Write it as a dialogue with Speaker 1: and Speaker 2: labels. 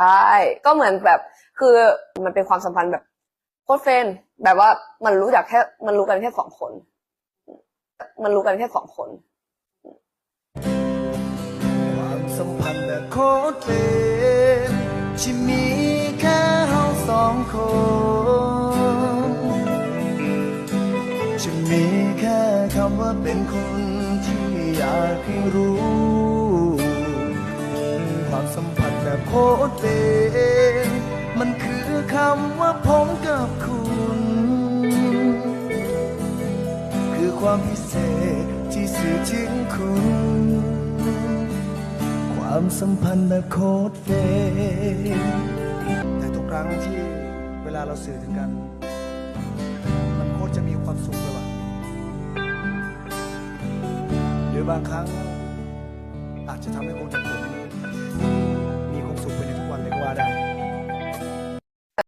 Speaker 1: ใช่ ก็เหมือนแบบคือมันเป็นความสัมพันธ์แบบโคตรเฟนแบบว่ามันรู้จักแค่มันรู้กันแค่สองคน มันรู้กันแค่สองคน
Speaker 2: ความสัมพันธ์แบบโคตรเป็นที่มีแค่เฮาสองคนจะมีแค่คำว่าเป็นคนที่อยากให้รู้ แบบโคตรเป็นมันคือคำว่าผมกับคุณ คือความพิเศษที่สื่อถึงคุณ ความสัมพันธ์แบบโคตรเฟนแต่ทุกครั้งที่เวลาเราสื่อถึงกัน มันโคตรจะมีความสุขเลยว่ะหรือบางครั้งอาจจะทำให้ผมเจ็บปวด